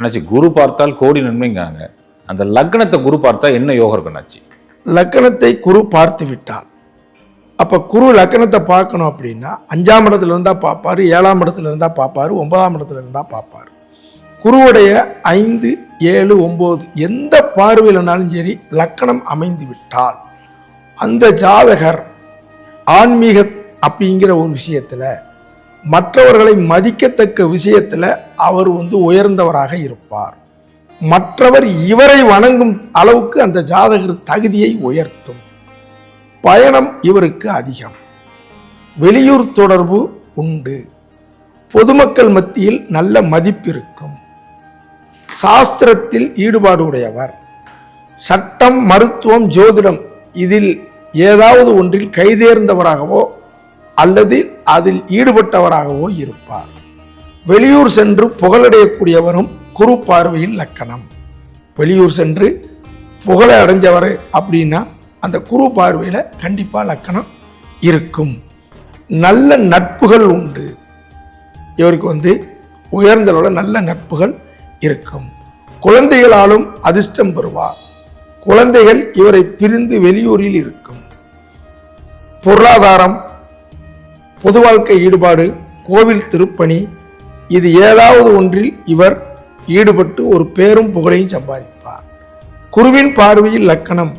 என்னாச்சு குரு பார்த்தால் கோடி நன்மைங்காங்க அந்த லக்னத்தை குரு பார்த்தா என்ன யோகம் இருக்கும் அண்ணாச்சி? லக்கணத்தை குரு பார்த்து விட்டால். அப்போ குரு லக்கணத்தை பார்க்கணும் அப்படின்னா அஞ்சாம் இடத்துல இருந்தால் பார்ப்பாரு ஏழாம் இடத்துல இருந்தால் பார்ப்பாரு ஒன்பதாம் இடத்துல இருந்தால் பார்ப்பாரு. குருவுடைய ஐந்து ஏழு ஒம்பது எந்த பார்வையிலனாலும் சரி லக்கணம் அமைந்து விட்டால் அந்த ஜாதகர் ஆன்மீக அப்படிங்கிற ஒரு விஷயத்தில் மற்றவர்களை மதிக்கத்தக்க விஷயத்தில் அவர் வந்து உயர்ந்தவராக இருப்பார். மற்றவர் இவரை வணங்கும் அளவுக்கு அந்த ஜாதகர் தகுதியை உயர்த்தும். பயணம் இவருக்கு அதிகம். வெளியூர் தொடர்பு உண்டு. பொதுமக்கள் மத்தியில் நல்ல மதிப்பிருக்கும். சாஸ்திரத்தில் ஈடுபாடு உடையவர். சட்டம் மருத்துவம் ஜோதிடம் இதில் ஏதாவது ஒன்றில் கைதேர்ந்தவராகவோ அல்லது அதில் ஈடுபட்டவராகவோ இருப்பார். வெளியூர் சென்று புகழடையக்கூடியவரும் குரு பார்வையில் லக்கணம். வெளியூர் சென்று புகழை அடைஞ்சவர் அப்படின்னா அந்த குரு பார்வையில் கண்டிப்பாக லக்கணம் இருக்கும். நல்ல நட்புகள் உண்டு. இவருக்கு வந்து உயர்ந்தளோட நல்ல நட்புகள் இருக்கும். குழந்தைகளாலும் அதிர்ஷ்டம் பெறுவார். குழந்தைகள் இவரை பிரிந்து வெளியூரில் இருக்கும். பொருளாதாரம் பொது வாழ்க்கை ஈடுபாடு கோவில் திருப்பணி இது ஏதாவது ஒன்றில் இவர் ஈடுபட்டு ஒரு பேரும் புகழையும் சம்பாதிப்பார். குருவின் பார்வையில் லக்கணம்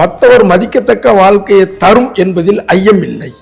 மற்றவர் மதிக்கத்தக்க வாழ்க்கையை தரும் என்பதில் ஐயமில்லை.